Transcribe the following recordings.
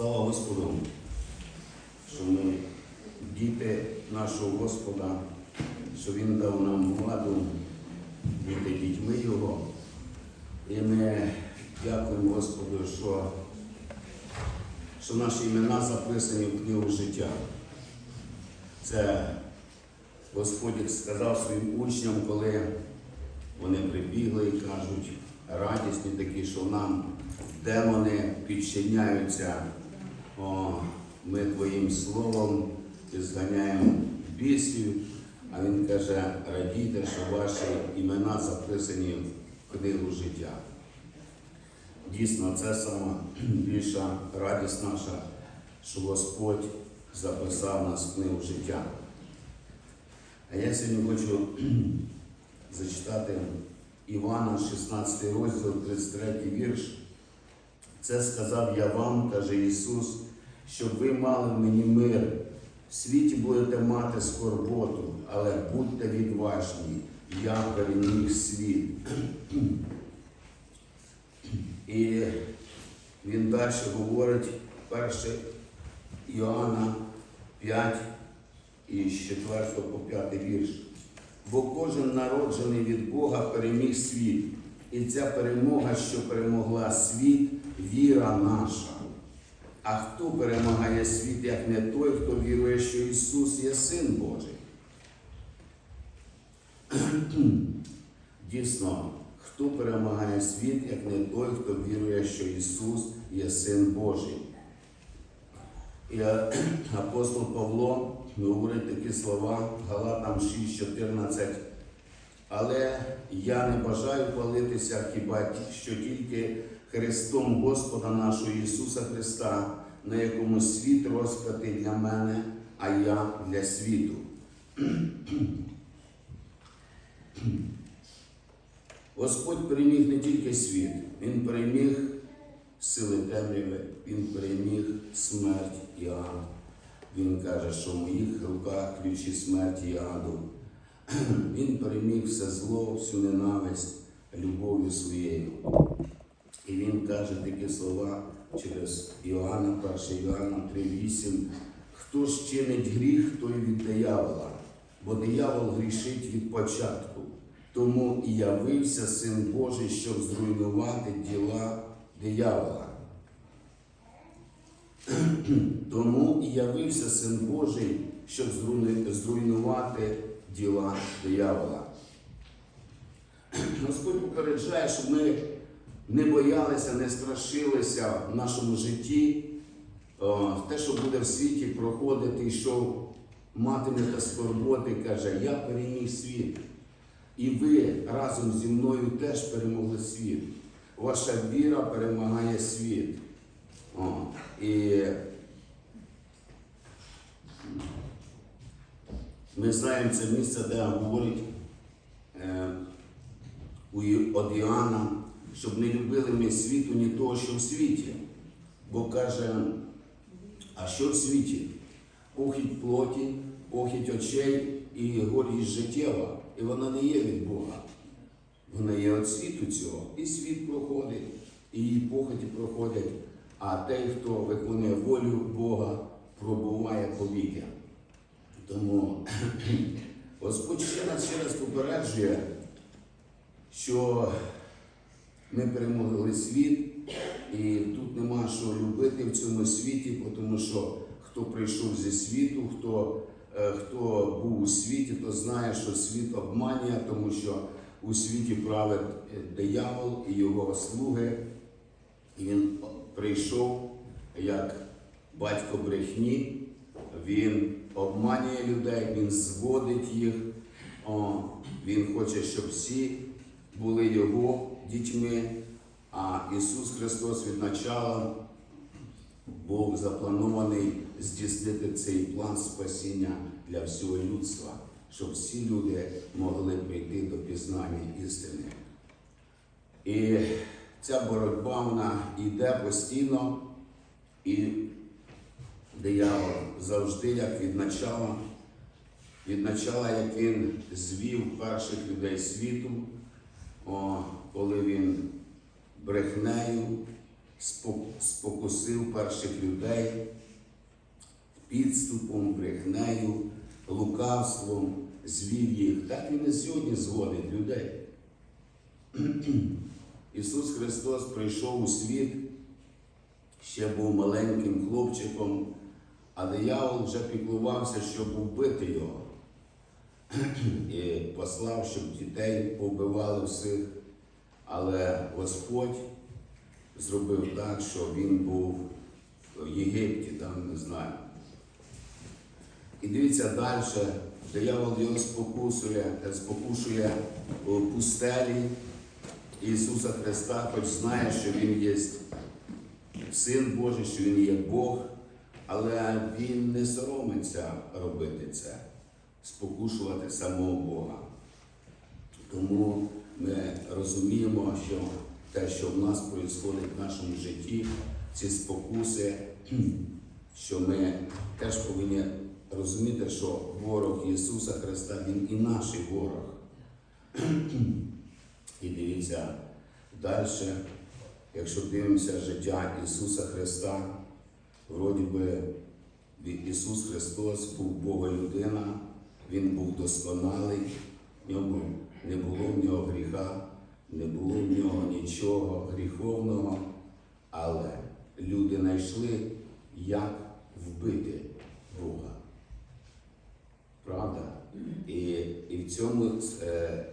Слава Господу, що ми діти нашого Господа, що Він дав нам владу бути дітьми Його. І ми дякуємо Господу, що, що наші імена записані в книгу життя. Це Господь сказав своїм учням, коли вони прибігли і кажуть, радісні такі, що нам демони підчиняються. О, ми Твоїм словом зганяємо бісів. А він каже, радійте, що ваші імена записані в книгу життя. Дійсно, це сама більша радість наша, що Господь записав нас в книгу життя. А я сьогодні хочу зачитати Івана, 16 розділ, 33 вірш. Це сказав я вам, каже Ісус, щоб ви мали мені мир. В світі будете мати скорботу, але будьте відважні, я переміг світ. І він далі говорить, 1 Іоанна 5 і з 4 по 5 вірш. Бо кожен народжений від Бога переміг світ. І ця перемога, що перемогла світ, віра наша. А хто перемагає світ, як не той, хто вірує, що Ісус є Син Божий? Дійсно, хто перемагає світ, як не той, хто вірує, що Ісус є Син Божий? І е, апостол Павло говорить такі слова Галатам 6,14. Але я не бажаю хвалитися хіба що тільки Христом Господа нашого Ісуса Христа, на якому світ розп'ятий для мене, а я для світу. Господь переміг не тільки світ, Він переміг сили темряви, Він переміг смерть і ад. Він каже, що в моїх руках ключі смерті і аду. Він переміг все зло, всю ненависть любов'ю своєю. І він каже такі слова через Іоанна, 1 Іоанна 3,8. Хто ж чинить гріх, той від диявола, бо диявол грішить від початку. Тому і явився Син Божий, щоб зруйнувати діла диявола. Тому і явився Син Божий, щоб зруйнувати діла диявола. Господь попереджає, щоб ми не боялися, не страшилися в нашому житті, те, що буде в світі проходити, і що матимете скорботи, каже, я переміг світ. І ви разом зі мною теж перемогли світ. Ваша віра перемагає світ. О, і ми знаємо це місце, де говорить е, у Іоанна, щоб не любили ми світу, ні того, що в світі. Бо каже, а що в світі? Похідь плоті, похідь очей і горість життєва. І вона не є від Бога. Вона є від світу цього. І світ проходить, і її похоті проходять. А той, хто виконує волю Бога, пробуває повіки. Тому Господь ще раз ще раз попереджує, що ми перемогли світ, і тут нема що любити в цьому світі, тому що хто прийшов зі світу, хто, е, хто був у світі, то знає, що світ обманює, тому що у світі править е, диявол і його слуги. І він прийшов як батько брехні, він обманює людей, він зводить їх. Він хоче, щоб всі були його дітьми, а Ісус Христос від начала був запланований здійснити цей план спасіння для всього людства, щоб всі люди могли прийти до пізнання істини. І ця боротьба вона йде постійно, і диявол завжди, як від начала, від начала, як він звів перших людей світу, коли він брехнею, спокусив перших людей підступом, брехнею, лукавством, звів їх. Так він і сьогодні зводить людей. Ісус Христос прийшов у світ, ще був маленьким хлопчиком, а диявол вже піклувався, щоб вбити його. І послав, щоб дітей повбивали всіх. Але Господь зробив так, що він був в Єгипті, там не знаю. І дивіться далі, диявол його спокусує, е, спокушує у пустелі Ісуса Христа, хоч знає, що Він є Син Божий, що Він є Бог, але Він не соромиться робити це, спокушувати самого Бога. Тому ми розуміємо, що те, що в нас відбувається в нашому житті, ці спокуси, що ми теж повинні розуміти, що ворог Ісуса Христа, Він і наш ворог. І дивіться далі, якщо дивимося життя Ісуса Христа, вроді би Ісус Христос був Бога людина, Він був досконалий, в ньому не було в нього гріха, не було в нього нічого гріховного, але люди знайшли, як вбити Бога. Правда? І, і в цьому е,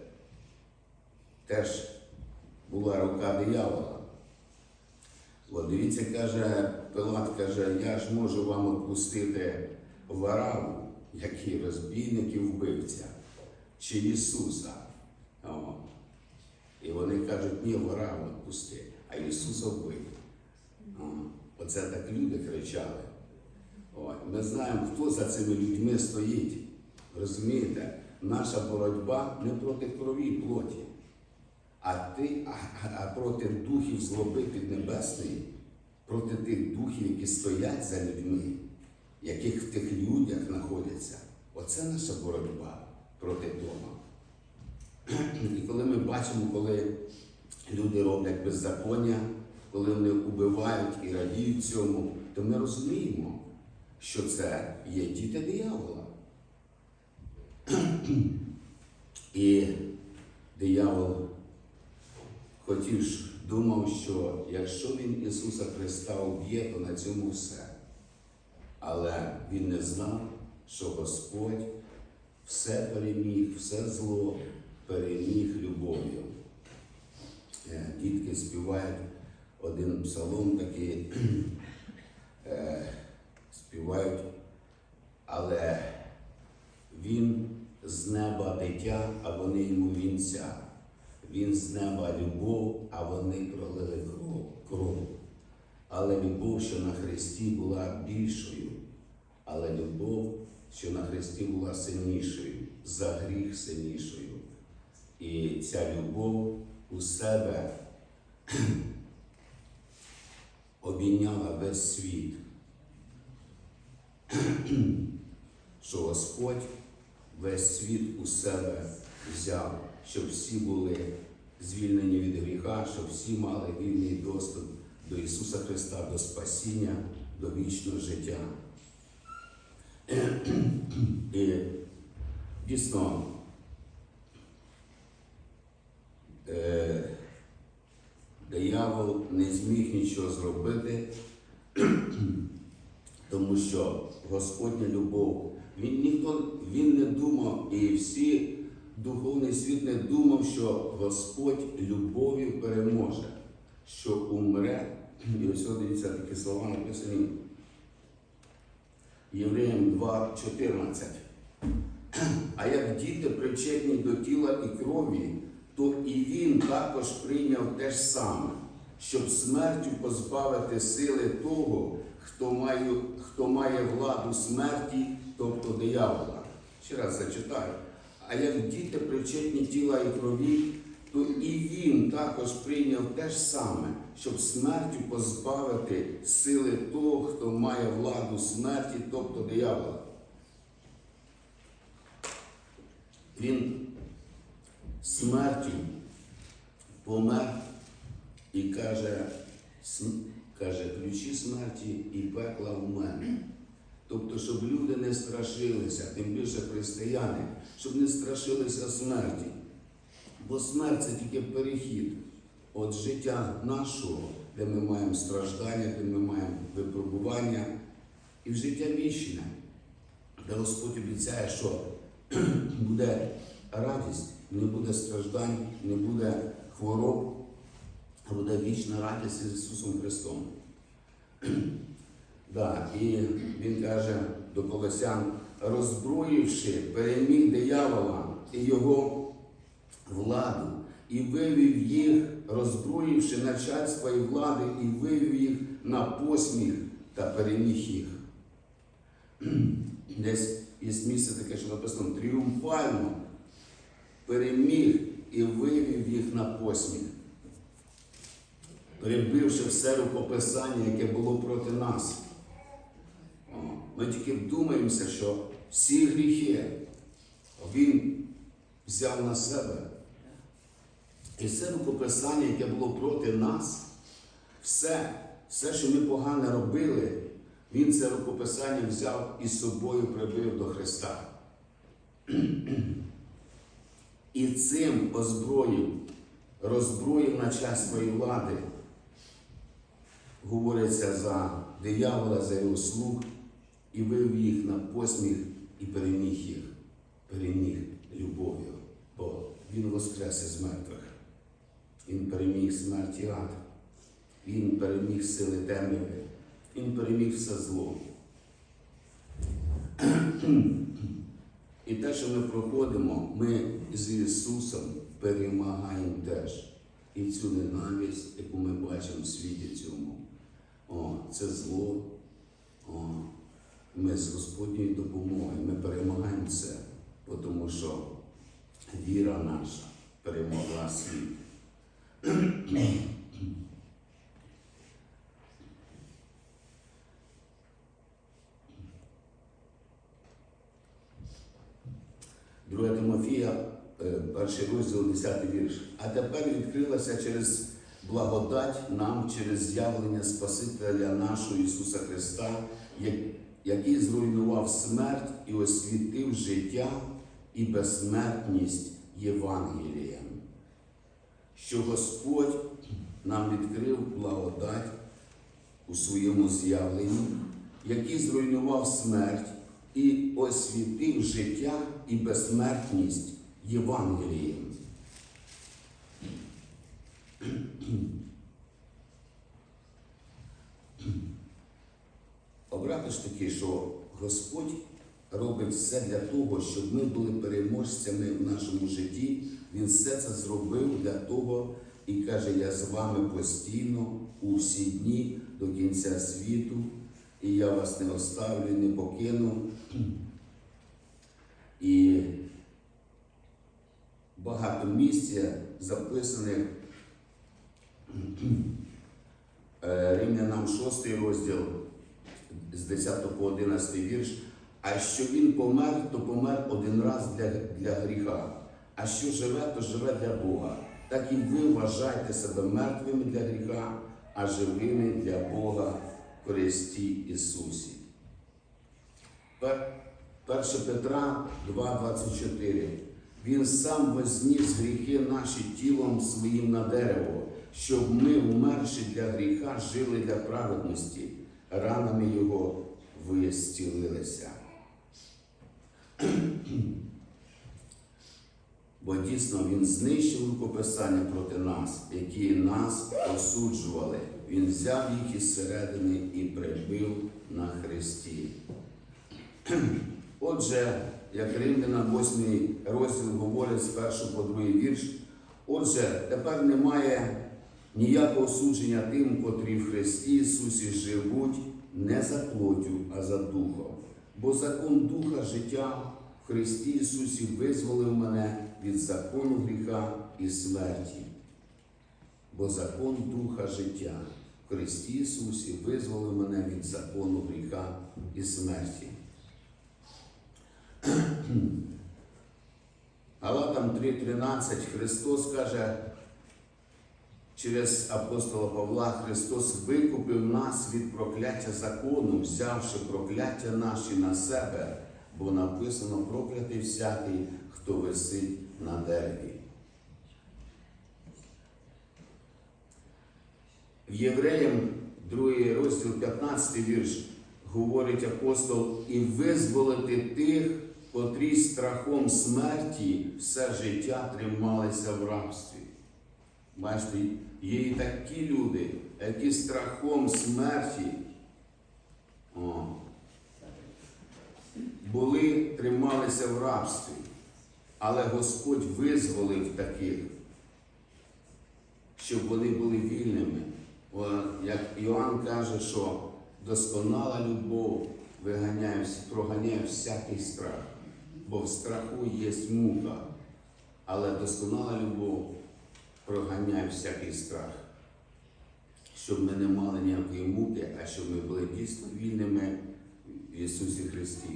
теж була рука диявола. От дивіться, каже, Пилат каже, я ж можу вам відпустити Вараву, який розбійник і вбивця, чи Ісуса. О. І вони кажуть, ні, Вараву відпусти, а Ісуса вбив. О. Оце так люди кричали. Ой, ми знаємо, хто за цими людьми стоїть. Розумієте, наша боротьба не проти крові і плоті, а, ти, а- а проти духів злоби піднебесної, проти тих духів, які стоять за людьми, яких в тих людях знаходяться. Оце наша боротьба проти того. І коли ми бачимо, коли люди роблять беззаконня, коли вони убивають і радіють цьому, то ми розуміємо, що це є діти диявола. І диявол хотів думав, що якщо він Ісуса Христа уб'є, то на цьому все. Але він не знав, що Господь все переміг, все зло переміг любов'ю. Е, Дітки співають один псалом такий, е, співають, але він з неба дитя, а вони йому вінця. Він з неба любов, а вони пролили кров. Але любов, що на Христі була більшою, але любов, що на Христі була сильнішою, за гріх сильнішою. І ця любов у себе обійняла весь світ, що Господь весь світ у себе взяв, щоб всі були звільнені від гріха, щоб всі мали вільний доступ до Ісуса Христа, до спасіння, до вічного життя. І дійсно, е, диявол не зміг нічого зробити, тому що Господня любов, він ніхто він не думав, і всі духовний світ не думав, що Господь любов'ю переможе, що умре. І ось дивіться такі слова написані. Євреям 2,14. А як діти причетні до тіла і крові, то і він також прийняв те ж саме, щоб смертю позбавити сили того, хто має, хто має владу смерті, тобто диявола. Ще раз зачитаю. А як діти причетні тіла і крові, то і він також прийняв те ж саме, щоб смертю позбавити сили того, хто має владу смерті, тобто диявола. Він смертю помер і каже, «См- каже, ключі смерті і пекла в мене. Тобто, щоб люди не страшилися, тим більше християни, щоб не страшилися смерті. Бо смерть це тільки перехід від життя нашого, де ми маємо страждання, де ми маємо випробування, і в життя вічне, де Господь обіцяє, що буде радість, не буде страждань, не буде хвороб, а буде вічна радість з Ісусом Христом. Да, і він каже до Колосян, роззброївши, переміг диявола і його владу, і вивів їх, роззброївши начальства і влади, і вивів їх на посміх та переміг їх. Десь є місце таке, що написано тріумфально переміг і вивів їх на посміх, перебивши все рукописання, яке було проти нас. Ми тільки вдумаємося, що всі гріхи він взяв на себе. І все рукописання, яке було проти нас, все, все, що ми погано робили, він це рукописання взяв і з собою прибив до Христа. І цим озброїв, роззброїв начальство і влади, говориться за диявола, за його слуг, і вивів їх на посміх і переміг їх, переміг любов'ю, бо Він воскрес із мертвих. Він переміг смерть і ад. Він переміг сили темряви. Він переміг все зло. І те, що ми проходимо, ми з Ісусом перемагаємо теж. І цю ненависть, яку ми бачимо в світі цьому. О, це зло. О, ми з Господньою допомогою ми перемагаємо це, тому що віра наша перемогла світ. Друге Тимофія, е, перший розділ, 10 вірш. А тепер відкрилася через благодать нам через з'явлення Спасителя нашого Ісуса Христа, який зруйнував смерть і освітив життя і безсмертність Євангелієм. Що Господь нам відкрив благодать у своєму з'явленні, який зруйнував смерть і освітив життя і безсмертність Євангелієм. Обрати ж таки, що Господь робить все для того, щоб ми були переможцями в нашому житті. Він все це зробив для того і каже, я з вами постійно у всі дні до кінця світу, і я вас не оставлю, не покину. І багато місць записаних е, Римлянам 6 розділ з 10 по 11 вірш. А що він помер, то помер один раз для, для гріха. А що живе, то живе для Бога. Так і ви вважайте себе мертвими для гріха, а живими для Бога в Христі Ісусі. 1 Петра 2,24. Він сам возніс гріхи наші тілом своїм на дерево, щоб ми, вмерши для гріха, жили для праведності, ранами Його ви зцілилися. Бо дійсно Він знищив рукописання проти нас, які нас осуджували. Він взяв їх із середини і прибив на хресті. Отже, як Римляна 8 розділ говорить з першого по другий вірш, отже, тепер немає ніякого судження тим, котрі в Христі Ісусі живуть не за плоттю, а за духом. Бо закон Духа життя Христі Ісусі визволив мене від закону гріха і смерті. Бо закон Духа життя Христі Ісусі визволив мене від закону гріха і смерті. Галатам 3:13 Христос каже, через апостола Павла Христос викупив нас від прокляття закону, взявши прокляття наші на себе, бо написано проклятий всякий, хто висить на дереві. В Євреям, 2 розділ 15 вірш, говорить апостол, і визволити тих, котрі страхом смерті все життя трималися в рабстві. Бачите, є і такі люди, які страхом смерті о, були, трималися в рабстві, але Господь визволив таких, щоб вони були вільними. О, Як Іоанн каже, що досконала любов виганяє, проганяє всякий страх, бо в страху є мука, але досконала любов проганяє всякий страх, щоб ми не мали ніякої муки, а щоб ми були дійсно вільними в Ісусі Христі.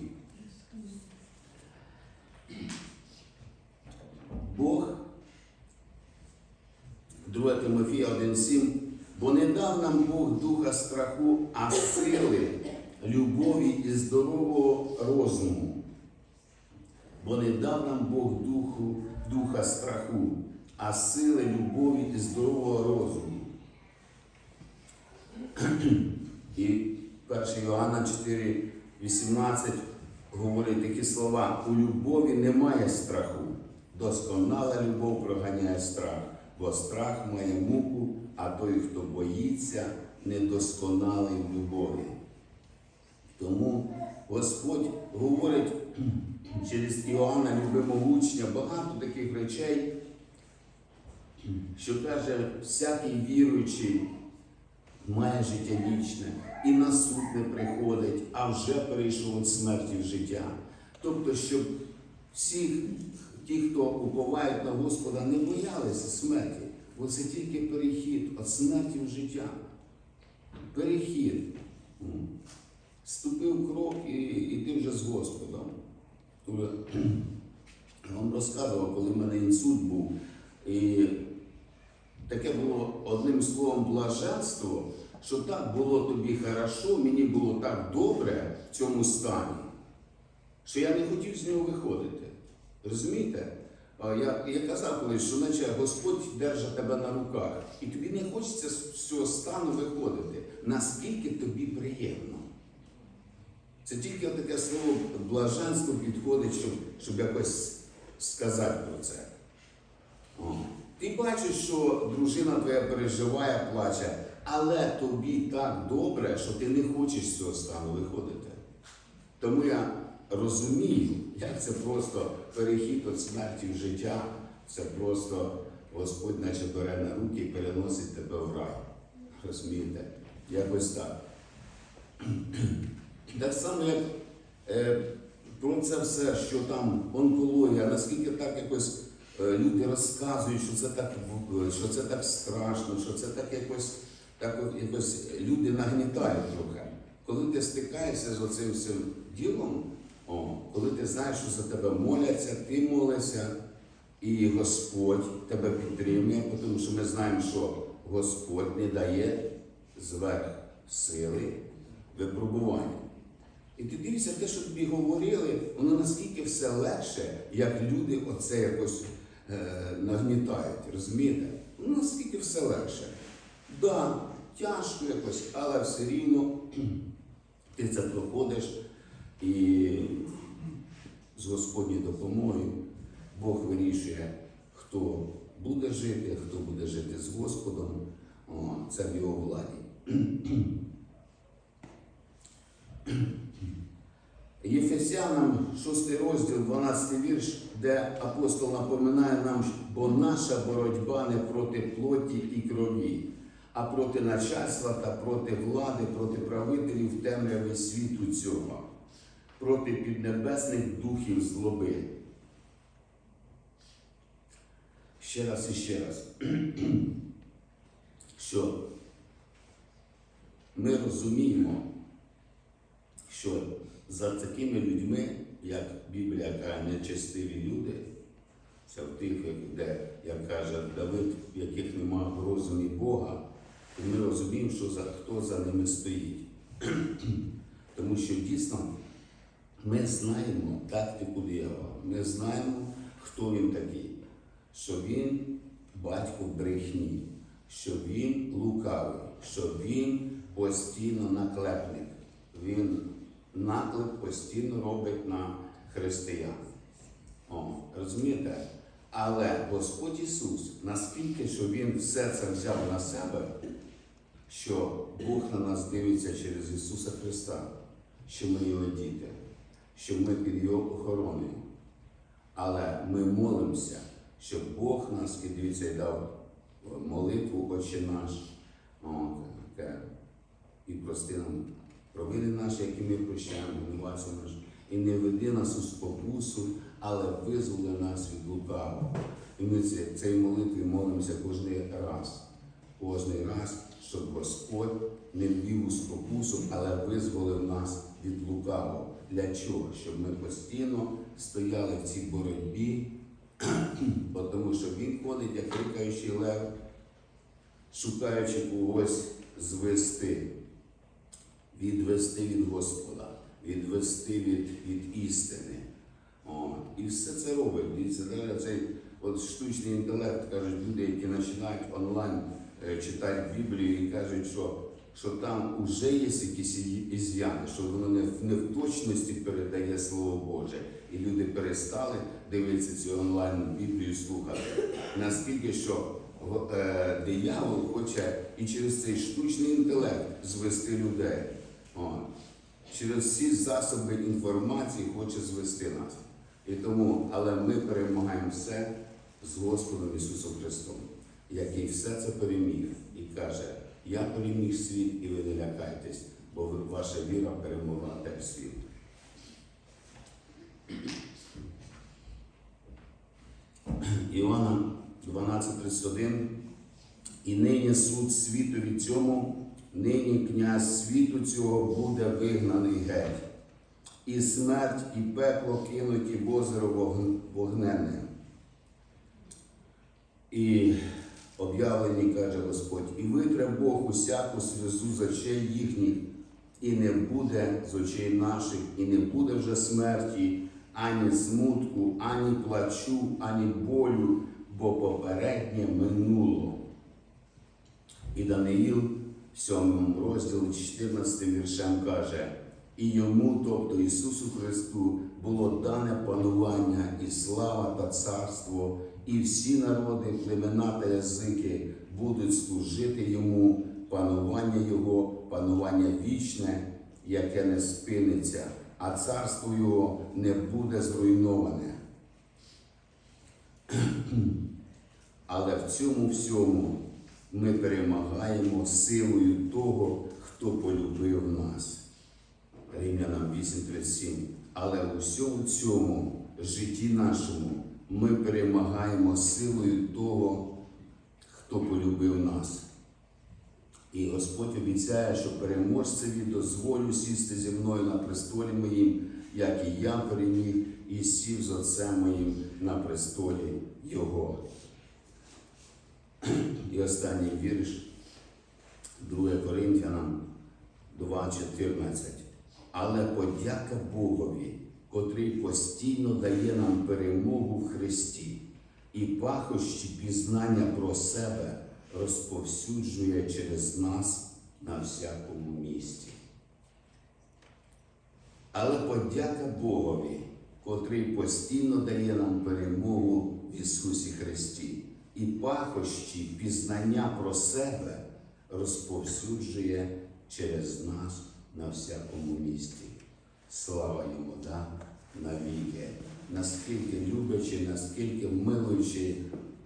Бог, 2 Тимофія 1,7, бо не дав нам Бог духа страху, а сили, любові і здорового розуму. Бо не дав нам Бог духу, духа страху, а сили, любові і здорового розуму. І 1 Йоанна 4, 18 говорить такі слова: у любові немає страху. Досконала любов проганяє страх, бо страх має муку, а той, хто боїться, недосконалий в любові. Тому Господь говорить через Іоанна, любимого учня, багато таких речей, що каже, всякий віруючий має життя вічне і на суд не приходить, а вже перейшов від смерті в життя. Тобто, щоб всі ті, хто уповають на Господа, не боялися смерті, бо це тільки перехід від смерті в життя. Перехід. Ступив крок і, і ти вже з Господом. Тобто, Я вам розказував, коли в мене інсульт був, і таке було одним словом блаженство, що так було тобі хорошо, мені було так добре в цьому стані, що я не хотів з нього виходити. Розумієте? Я, я казав колись, що наче Господь держить тебе на руках, і тобі не хочеться з цього стану виходити. Наскільки тобі приємно. Це тільки таке слово блаженство підходить, щоб, щоб якось сказати про це. Ти бачиш, що дружина твоя переживає, плаче, але тобі так добре, що ти не хочеш з цього стану виходити. Тому я розумію, як це просто перехід від смерті в життя, це просто Господь наче бере на руки і переносить тебе в рай. Розумієте? Якось так. Так само, як е, про це все, що там онкологія, наскільки так якось люди розказують, що це так, що це так страшно, що це так якось, так якось люди нагнітають трохи. Коли ти стикаєшся з оцим всім ділом, о, коли ти знаєш, що за тебе моляться, ти молишся, і Господь тебе підтримує, тому що ми знаємо, що Господь не дає зверх сили випробування. І ти дивишся, те, що тобі говорили, воно наскільки все легше, як люди оце якось е, нагнітають, розумієте? Ну наскільки все легше. Да, тяжко якось, але все рівно ти це проходиш і з Господньою допомогою Бог вирішує, хто буде жити, хто буде жити з Господом. О, це в його владі. Єфесянам 6 розділ, 12 вірш, де апостол напоминає нам, бо наша боротьба не проти плоті і крові, а проти начальства та проти влади, проти правителів темряви світу цього, проти піднебесних духів злоби. Ще раз і ще раз, що ми розуміємо, що за такими людьми, як Біблія каже, нечестиві люди, це в тих, де, як каже Давид, в яких нема в розумі Бога, і ми розуміємо, що за, хто за ними стоїть. Тому що дійсно ми знаємо тактику диявола, ми знаємо, хто він такий, що він батько брехні, що він лукавий, що він постійно наклепник. Він наклеп постійно робить на християн. О, розумієте? Але Господь Ісус, наскільки що Він все це взяв на себе, що Бог на нас дивиться через Ісуса Христа, що ми Його діти, що ми під Його охороною. Але ми молимося, щоб Бог нас і дивіться і дав молитву Отче наш. Таке. І прости нам провини наші, які ми прощаємо, винуватця наш. І не веди нас у спокусу, але визволи нас від лукавого. І ми цей молитві молимося кожен раз. Кожний раз, щоб Господь не ввів у спокусу, але визволив нас від лукавого. Для чого? Щоб ми постійно стояли в цій боротьбі, тому що він ходить, як рикаючий лев, шукаючи когось звести, відвести від Господа, відвести від, від істини. О, і все це робить. Дивіться, цей от штучний інтелект, кажуть люди, які починають онлайн е, читати Біблію і кажуть, що, що там вже є якісь із'яни, що воно не, не в точності передає Слово Боже. І люди перестали дивитися цю онлайн Біблію слухати. Наскільки що е, диявол хоче і через цей штучний інтелект звести людей. О, через всі засоби інформації хоче звести нас. І тому, але ми перемагаємо все з Господом Ісусом Христом, який все це переміг і каже: Я переміг світ, і ви не лякайтесь, бо ваша віра перемогла теж світ. Іоанна 12:31 І нині суд світові цьому, нині князь світу цього буде вигнаний геть. І смерть, і пекло кинуті в озеро вогн- вогненне. І об'явлені, каже Господь, і витре Бог усяку сльозу з очей їхніх, і не буде з очей наших, і не буде вже смерті, ані смутку, ані плачу, ані болю, бо попереднє минуло. І Даниїл 7 розділі 14 віршем каже, і йому, тобто Ісусу Христу, було дане панування і слава та царство, і всі народи, племена та язики будуть служити йому, панування Його, панування вічне, яке не спиниться, а царство Його не буде зруйноване. Але в цьому всьому ми перемагаємо силою того, хто полюбив нас. Римлянам 8:37. Але у всьому цьому житті нашому ми перемагаємо силою того, хто полюбив нас. І Господь обіцяє, що переможцеві дозволю сісти зі мною на престолі моїм, як і я переміг і сів з Отцем моїм на престолі Його. І останній вірш 2 Коринтянам 2.14. Але подяка Богові, котрий постійно дає нам перемогу в Христі і пахощі пізнання про себе розповсюджує через нас на всякому місці. Але подяка Богові, котрий постійно дає нам перемогу в Ісусі Христі, і пахощі пізнання про себе розповсюджує через нас на всякому місці. Слава йому, да? навіки. Наскільки люблячи, наскільки милуючи,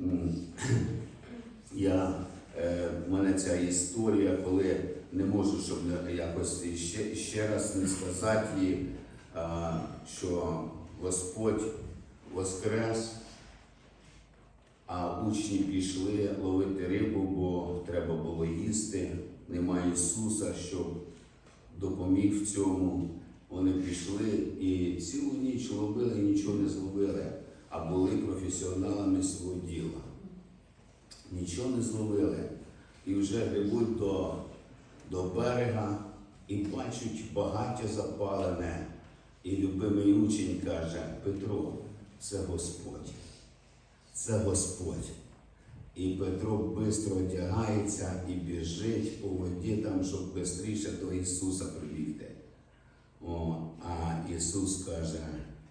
я, е, мене ця історія, коли не можу, щоб якось ще, ще раз не сказати а, що Господь воскрес, а учні пішли ловити рибу, бо треба було їсти. Немає Ісуса, щоб допоміг в цьому. Вони пішли і цілу ніч ловили і нічого не зловили. а були професіоналами свого діла. Нічого не зловили і вже грибуть до, до берега і бачать багаття запалене. І любимий учень каже, Петро, це Господь, це Господь. І Петро швидко одягається і біжить по воді, там, щоб швидше до Ісуса прибігти. О, а Ісус каже,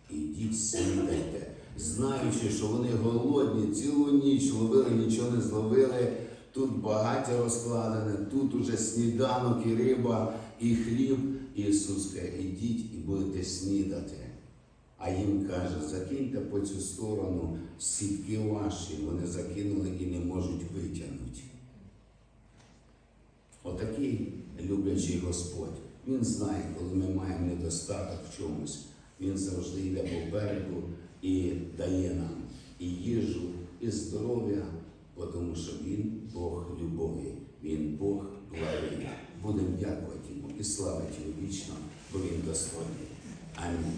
ідіть снідайте, знаючи, що вони голодні, цілу ніч ловили, нічого не зловили. Тут багаття розкладене, тут уже сніданок і риба, і хліб. Ісус каже, ідіть і будете снідати. А їм каже, закиньте по цю сторону сітки ваші, вони закинули і не можуть витягнути. Отакий люблячий Господь. Він знає, коли ми маємо недостаток в чомусь. Він завжди йде по берегу і дає нам і їжу, і здоров'я, тому що Він Бог любові, Він Бог благий. Будемо дякувати йому і славити його вічно, бо він достойний. I'm.